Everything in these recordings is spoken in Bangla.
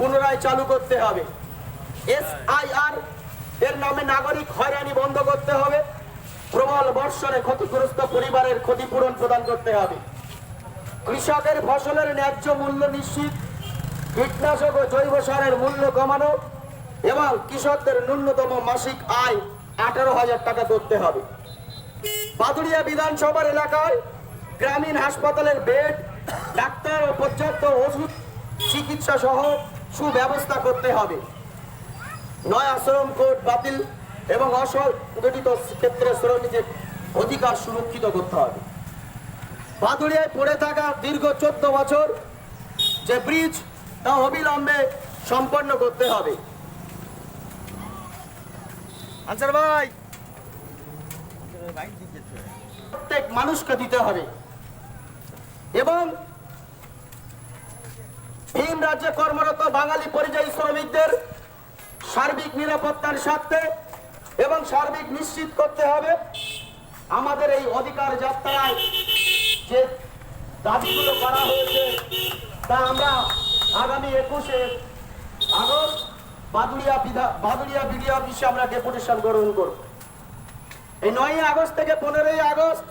পুনরায় চালু করতে হবে। এসআইআর এর নামে নাগরিক হয়রানি বন্ধ করতে হবে। প্রবল বর্ষণে ক্ষতিগ্রস্ত পরিবারের ক্ষতিপূরণ প্রদান করতে হবে। কৃষকের ফসলের ন্যায্য মূল্য নিশ্চিত, কীটনাশক ও জৈব সারের মূল্য কমানো এবং কৃষকদের ন্যূনতম মাসিক আয় আঠারো হাজার টাকা করতে হবে। বাদুড়িয়া বিধানসভার এলাকায় গ্রামীণ হাসপাতালের বেড, ডাক্তার ও পর্যাপ্ত ওষুধ চিকিৎসা সহ সুব্যবস্থা করতে হবে। নয় আশ্রম কোর্ট বাতিল এবং অসংগঠিত ক্ষেত্রে শ্রমিকদের অধিকার সুরক্ষিত করতে হবে। বাদুড়িয়ায় পড়ে থাকা দীর্ঘ চোদ্দ বছর যে ব্রিজ, তা অবিলম্বে সম্পন্ন করতে হবে। আনসার ভাই। প্রত্যেক মানুষকে দিতে হবে। এবং ভিন রাজ্যে কর্মরত বাঙালি পরিযায়ী শ্রমিকদের সার্বিক নিরাপত্তার স্বার্থে এবং সার্বিক নিশ্চিত করতে হবে। আমাদের এই অধিকার যাত্রায় যে দাবিগুলো করা হয়েছে, তা আমরা আগামী একুশে আগস্ট বাদুড়িয়া বিধা, বাদুড়িয়া বিডিও অফিসে আমরা ডেপুটেশন গ্রহণ করব। এই নয়ই আগস্ট থেকে পনেরোই আগস্ট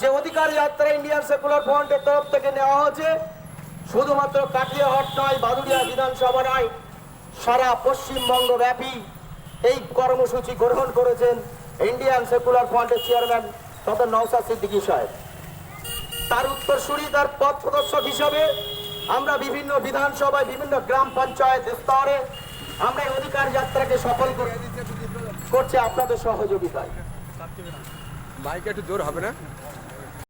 যে অধিকার যাত্রা ইন্ডিয়ান সেকুলার ফ্রন্টের তরফ থেকে নেওয়া হয়েছে শুধুমাত্র কাটিয়াহাট নয়, বাদুড়িয়া বিধানসভা নয়, সারা পশ্চিমবঙ্গ ব্যাপী এই কর্মসূচি গ্রহণ করেছেন ইন্ডিয়ান সেকুলার ফ্রন্টের চেয়ারম্যান তথা নওসাদ সিদ্দিকী সাহেব। তার উত্তরসূরি, তার পথ প্রদর্শক হিসাবে আমরা বিভিন্ন বিধানসভায়, বিভিন্ন গ্রাম পঞ্চায়েত স্তরে আমরা এই অধিকার যাত্রাকে সফল করে করছে আপনাদের সহযোগিতায়। মাইকে একটু জোর হবে না?